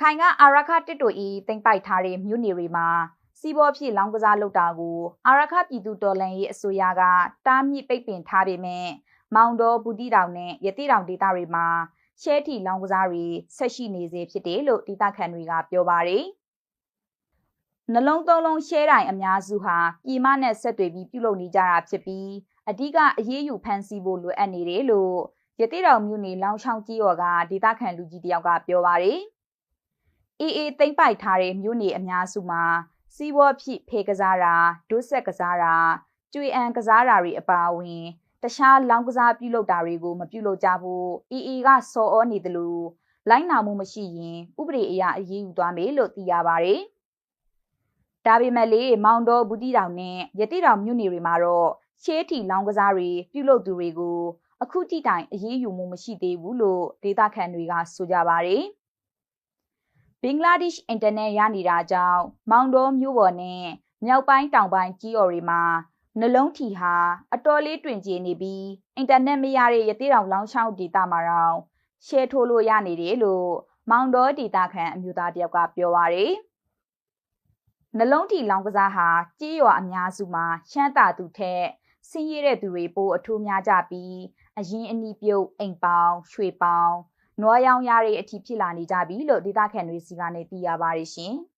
ခိုင်ကအာရခတစ်တိုဤတင်ပိုက်ထားတဲ့မြို့နယ်တွေမှာစီးပွားဖြစ်လောင်းကစားလုပ်တာကိုအာရခပြည်သူတော်လှန်ရေးအစိုးရကတားမြစ်ပိတ်ပင်ထားပေမဲ့မောင်တော်ဘူးတီတောင်နဲ့ရတိတောင်ဒေသတွေမှာရှဲထီလောင်းကစားတွေဆက်ရှိနေစေဖြစ်တယ်လို့ဒေသခံတွေကပြောပါတယ်။နှလုံးသုံးလုံးရှဲတိုင်းအများစုဟာပြည်မနဲ့ဆက်သွယ်ပြီးပြုလုပ်နေကြတာဖြစ်ပြီးအဓိကအရေးယူဖန်ဆီးဖို့လိုအပ်နေတယ်လို့ရတိတောင်မြို့နယ်လောင်ချောင်းကြီးော်ကဒေသခံလူကြီးတယောက်ကပြောပါတယ်။ အေးအေးသိမ့်ပိုက်ထားတဲ့မြို့နယ်အများစုမှာစီးပွားဖြစ်ဖေကစားတာဒုဆက်ကစားတာကျွေအံကစားတာတွေအပါအဝင်တခြားလောင်းကစားပြုလုပ်တာတွေကိုမပြုလုပ်ကြဖို့အီအီကစော်ဩနေတယ်လို့လိုင်းနာမှုမရှိရင်ဥပဒေအရအရေးယူသွားမယ်လို့သိရပါတယ်။ဒါပေမဲ့လေမောင်တော်ဘူးတီတောင်နဲ့ရတိတောင်မြို့နယ်တွေမှာတော့ရှေးထီလောင်းကစားတွေပြုလုပ်သူတွေကိုအခုတိတိုင်အရေးယူမှုမရှိသေးဘူးလို့ဒေသခံတွေကဆိုကြပါတယ်။ ဘင်္ဂလားဒေ့ရှ်အင်တာနက်ရနေတာကြောင့်မောင်တော်မြို့ပေါ်နဲ့မြောက်ပိုင်းတောင်ပိုင်းကြီးော်တွေမှာနှလုံးထီဟာအတော်လေးတွင်ကျနေပြီးအင်တာနက်မရတဲ့ရသေးတောင်လောင်းချောင်းဒေတာမှာတော့ရှယ်ထိုးလို့ရနေတယ်လို့မောင်တော်ဒေတာခံအမျိုးသားတယောက်ကပြောပါရယ်နှလုံးထီလောင်းကစားဟာကြေးရွာအများစုမှာရှမ်းတာသူထက်ဆင်းရဲတဲ့သူတွေပိုအထူးများကြပြီးအရင်အနီးပြုတ်အိမ်ပေါင်ရွှေပေါင် နွားရောင်ရတဲ့အထိဖြစ်လာနေကြပြီလို့ဒေသခံတွေစီကနေသိရပါတယ်ရှင်။